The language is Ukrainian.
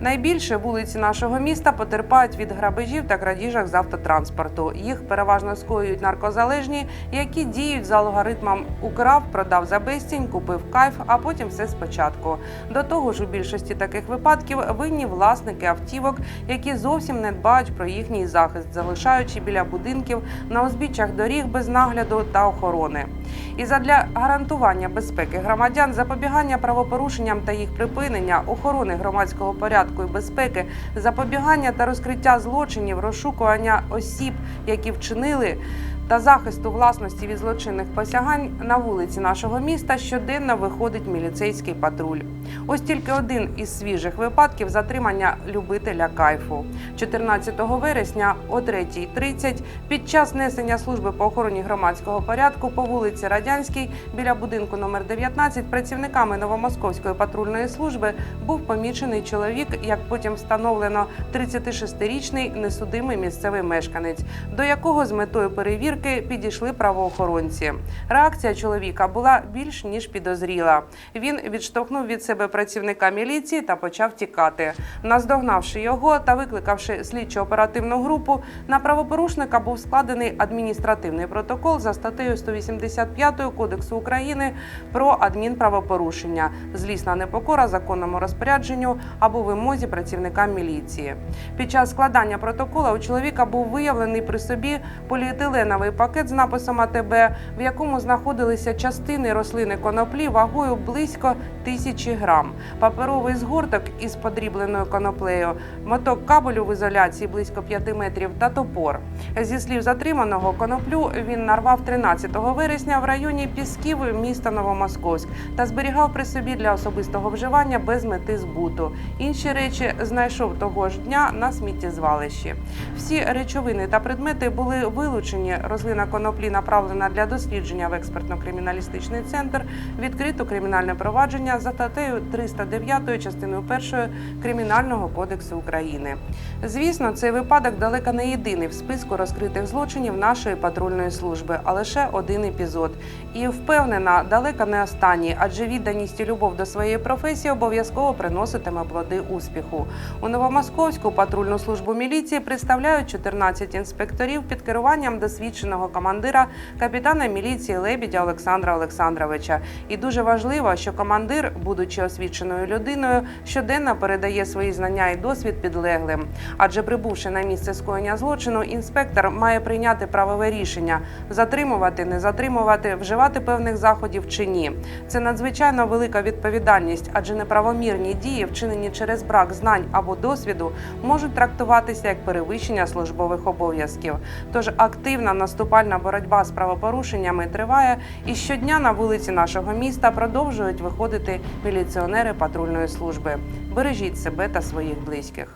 Найбільше вулиці нашого міста потерпають від грабежів та крадіжок з автотранспорту. Їх переважно скоюють наркозалежні, які діють за алгоритмом украв, продав за безцінь, купив кайф, а потім все спочатку. До того ж, у більшості таких випадків винні власники автівок, які зовсім не дбають про їхній захист, залишаючи біля будинків на узбіччях доріг без нагляду та охорони. І задля гарантування безпеки громадян, запобігання правопорушенням та їх припинення, охорони громадського порядку і безпеки, запобігання та розкриття злочинів, розшукування осіб, які вчинили. Та захисту власності від злочинних посягань на вулиці нашого міста щоденно виходить міліцейський патруль. Ось тільки один із свіжих випадків затримання любителя кайфу. 14 вересня о 3.30 під час несення служби по охороні громадського порядку по вулиці Радянській біля будинку номер 19 працівниками Новомосковської патрульної служби був помічений чоловік, як потім встановлено 36-річний несудимий місцевий мешканець, до якого з метою перевірки підійшли правоохоронці. Реакція чоловіка була більш ніж підозріла. Він відштовхнув від себе працівника міліції та почав тікати. Наздогнавши його та викликавши слідчо-оперативну групу, на правопорушника був складений адміністративний протокол за статтею 185 Кодексу України про адмінправопорушення, злісна непокора законному розпорядженню або вимозі працівника міліції. Під час складання протокола у чоловіка був виявлений при собі поліетиленовий пакет з написом АТБ, в якому знаходилися частини рослини коноплі вагою близько тисячі грам, паперовий згорток із подрібленою коноплею, моток кабелю в ізоляції близько 5 метрів та топор. Зі слів затриманого коноплю він нарвав 13 вересня в районі Пісків міста Новомосковськ та зберігав при собі для особистого вживання без мети збуту. Інші речі знайшов того ж дня на сміттєзвалищі. Всі речовини та предмети були вилучені. Рослина коноплі направлена для дослідження в експертно-криміналістичний центр. Відкрито кримінальне провадження за статтею 309 частиною 1 Кримінального кодексу України. Звісно, цей випадок далеко не єдиний в списку розкритих злочинів нашої патрульної служби, а лише один епізод. І впевнена, далеко не останній, адже відданість і любов до своєї професії обов'язково приноситиме плоди успіху. У Новомосковську патрульну службу міліції представляють 14 інспекторів під керуванням досвідченого командира капітана міліції Лебідя Олександра Олександровича. І дуже важливо, що командир, будучи освіченою людиною, щоденно передає свої знання і досвід підлеглим. Адже прибувши на місце скоєння злочину, інспектор має прийняти правове рішення затримувати, не затримувати, вживати певних заходів чи ні. Це надзвичайно велика відповідальність, адже неправомірні дії, вчинені через брак знань або досвіду, можуть трактуватися як перевищення службових обов'язків. Тож активна наступальна боротьба з правопорушеннями триває, і щодня на вулиці нашого міста продовжують виходити міліціонери патрульної служби. Бережіть себе та своїх близьких.